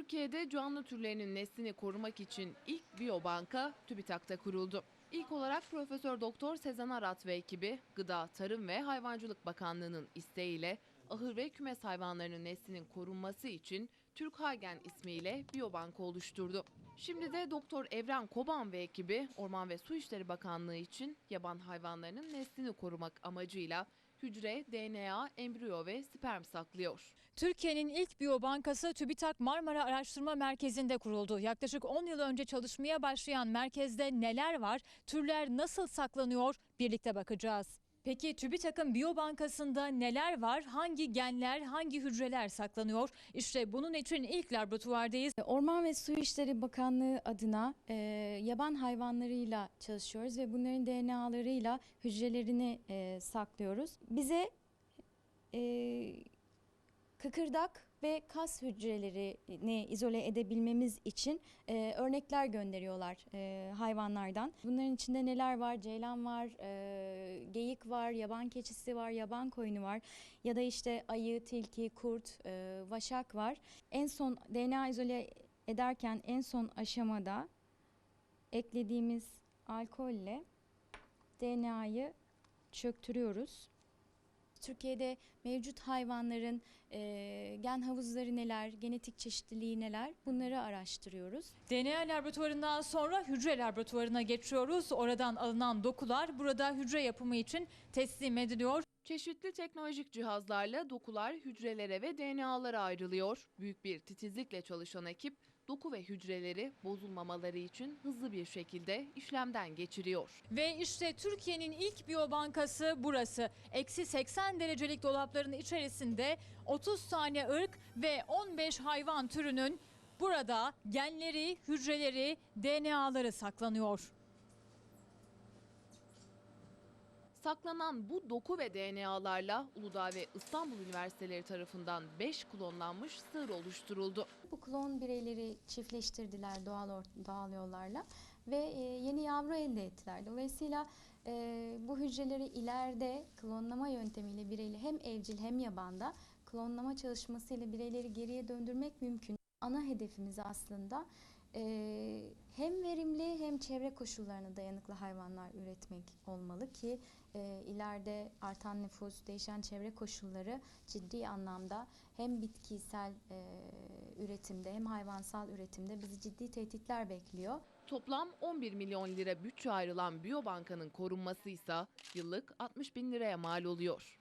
Türkiye'de canlı türlerinin neslini korumak için ilk biyobanka TÜBİTAK'ta kuruldu. İlk olarak Profesör Doktor Sezen Arat ve ekibi Gıda, Tarım ve Hayvancılık Bakanlığı'nın isteğiyle ahır ve kümes hayvanlarının neslinin korunması için Türk Hagen ismiyle biyobanka oluşturdu. Şimdi de Doktor Evren Koban ve ekibi Orman ve Su İşleri Bakanlığı için yaban hayvanlarının neslini korumak amacıyla hücre, DNA, embriyo ve sperm saklıyor. Türkiye'nin ilk biyobankası TÜBİTAK Marmara Araştırma Merkezi'nde kuruldu. Yaklaşık 10 yıl önce çalışmaya başlayan merkezde neler var, türler nasıl saklanıyor birlikte bakacağız. Peki TÜBİTAK'ın biyobankasında neler var? Hangi genler, hangi hücreler saklanıyor? İşte bunun için ilk laboratuvardayız. Orman ve Su İşleri Bakanlığı adına e, yaban hayvanlarıyla çalışıyoruz ve bunların DNA'larıyla hücrelerini e, saklıyoruz. Bize e, kıkırdak ve kas hücrelerini izole edebilmemiz için e, örnekler gönderiyorlar e, hayvanlardan. Bunların içinde neler var? Ceylan var, e, geyik var, yaban keçisi var, yaban koyunu var ya da işte ayı, tilki, kurt, e, vaşak var. En son DNA izole ederken en son aşamada eklediğimiz alkolle DNA'yı çöktürüyoruz. Türkiye'de mevcut hayvanların e, gen havuzları neler, genetik çeşitliliği neler bunları araştırıyoruz. DNA laboratuvarından sonra hücre laboratuvarına geçiyoruz. Oradan alınan dokular burada hücre yapımı için teslim ediliyor. Çeşitli teknolojik cihazlarla dokular hücrelere ve DNA'lara ayrılıyor. Büyük bir titizlikle çalışan ekip doku ve hücreleri bozulmamaları için hızlı bir şekilde işlemden geçiriyor. Ve işte Türkiye'nin ilk biyobankası burası. Eksi 80 derecelik dolapların içerisinde 30 tane ırk ve 15 hayvan türünün burada genleri, hücreleri, DNA'ları saklanıyor. Saklanan bu doku ve DNA'larla Uludağ ve İstanbul Üniversiteleri tarafından 5 klonlanmış sığır oluşturuldu. Bu klon bireyleri çiftleştirdiler doğal doğal yollarla ve e, yeni yavru elde ettiler. Dolayısıyla e, bu hücreleri ileride klonlama yöntemiyle bireyli hem evcil hem yabanda klonlama çalışmasıyla bireyleri geriye döndürmek mümkün. Ana hedefimiz aslında e, hem verimli hem çevre koşullarına dayanıklı hayvanlar üretmek olmalı ki e, ileride artan nüfus, değişen çevre koşulları ciddi anlamda hem bitkisel e, üretimde hem hayvansal üretimde bizi ciddi tehditler bekliyor. Toplam 11 milyon lira bütçe ayrılan biyobankanın korunması ise yıllık 60 bin liraya mal oluyor.